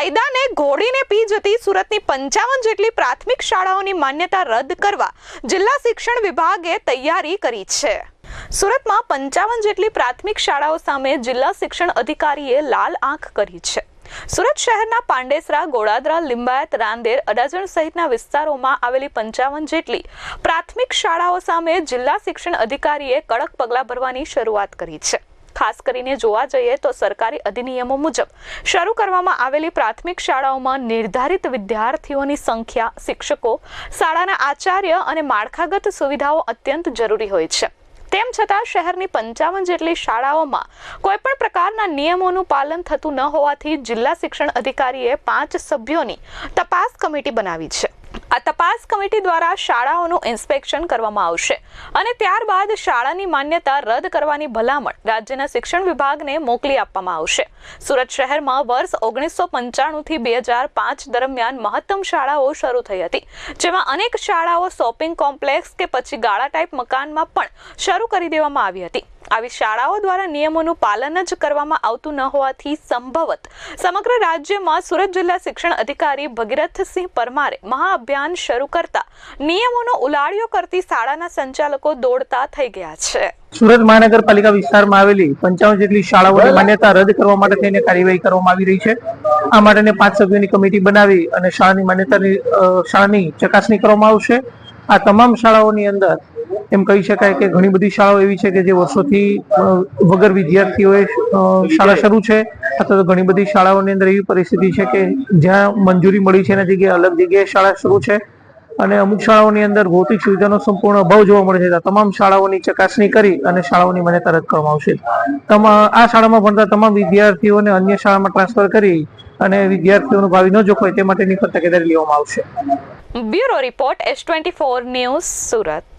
કાયદાને ઘોડીને પી જતી સુરતની પંચાવન જેટલી પ્રાથમિક શાળાઓની માન્યતા રદ કરવા જિલ્લા શિક્ષણ વિભાગે તૈયારી કરી છે. સુરતમાં પંચાવન જેટલી પ્રાથમિક શાળાઓ સામે જિલ્લા શિક્ષણ અધિકારીએ લાલ આંખ કરી છે. સુરત શહેરના પાંડેસરા ગોળાદરા લિંબાયત, રાંદેર, અડાજણ સહિતના વિસ્તારોમાં આવેલી પંચાવન જેટલી પ્રાથમિક શાળાઓ સામે જિલ્લા શિક્ષણ અધિકારીએ કડક પગલાં ભરવાની શરૂઆત કરી છે. ખાસ કરીને જોવા જઈએ તો સરકારી અધિનિયમો મુજબ શરૂ કરવામાં આવેલી પ્રાથમિક શાળાઓમાં નિર્ધારિત વિદ્યાર્થીઓની સંખ્યા, શિક્ષકો, શાળાના આચાર્ય અને માળખાગત સુવિધાઓ અત્યંત જરૂરી હોય છે. તેમ છતાં શહેરની પંચાવન જેટલી શાળાઓમાં કોઈપણ પ્રકારના નિયમોનું પાલન થતું ન હોવાથી જિલ્લા શિક્ષણ અધિકારીએ પાંચ સભ્યોની તપાસ કમિટી બનાવી છે. તપાસ કમિટી દ્વારા શાળાઓનું ઇન્સ્પેક્શન કરવામાં આવશે અને ત્યારબાદ શાળાની માન્યતા રદ કરવાની ભલામણ રાજ્યના શિક્ષણ વિભાગને મોકલી આપવામાં આવશે. સુરત શહેરમાં વર્ષ ઓગણીસો પંચાણુંથી બે હજાર પાંચ દરમિયાન મહત્તમ શાળાઓ શરૂ થઈ હતી, જેમાં અનેક શાળાઓ શોપિંગ કોમ્પ્લેક્સ કે પછી ગાળા ટાઈપ મકાનમાં પણ શરૂ કરી દેવામાં આવી હતી. આવી શાળાઓ દ્વારા નિયમોનું પાલન જ કરવામાં આવતું ન હોવાથી સંભવત સમગ્ર રાજ્યમાં સુરત જિલ્લા શિક્ષણ અધિકારી ભગીરથસિંહ પરમારે મહાઅભિયાન શરૂ કરતા નિયમોનો ઉલાળ્યો કરતી શાળાના સંચાલકો દોડતા થઈ ગયા છે. સુરત મહાનગરપાલિકા વિસ્તારમાં આવેલી પંચાવન જેટલી શાળાઓની માન્યતા રદ કરવા માટે થઈને કાર્યવાહી કરવામાં આવી રહી છે. આ માટેની પાંચ સભ્યોની કમિટી બનાવી અને શાળાની માન્યતાની શાળાની ચકાસણી કરવામાં આવશે. આ તમામ શાળાઓની અંદર એમ કહી શકાય કે ઘણી બધી શાળાઓ એવી છે કે જે વર્ષોથી વગર વિદ્યાર્થીઓએ શાળા શરૂ છે. અથવા તો ઘણી બધી શાળાઓની અંદર એવી પરિસ્થિતિ છે કે જ્યાં મંજૂરી મળી છે એના જગ્યાએ અલગ જગ્યાએ શાળા શરૂ છે. અને અમુક શાળાઓની અંદર ભૌતિક સુવિધાનો સંપૂર્ણ અભાવ જોવા મળે છે. તમામ શાળાઓની ચકાસણી કરી અને શાળાઓની માન્યતા રદ કરવામાં આવશે. આ શાળામાં ભણતા તમામ વિદ્યાર્થીઓને અન્ય શાળામાં ટ્રાન્સફર કરી અને વિદ્યાર્થીઓનું ભાવિ ન જોખવાય તે માટેની પણ તકેદારી લેવામાં આવશે. Bureau report S twenty four news Surat.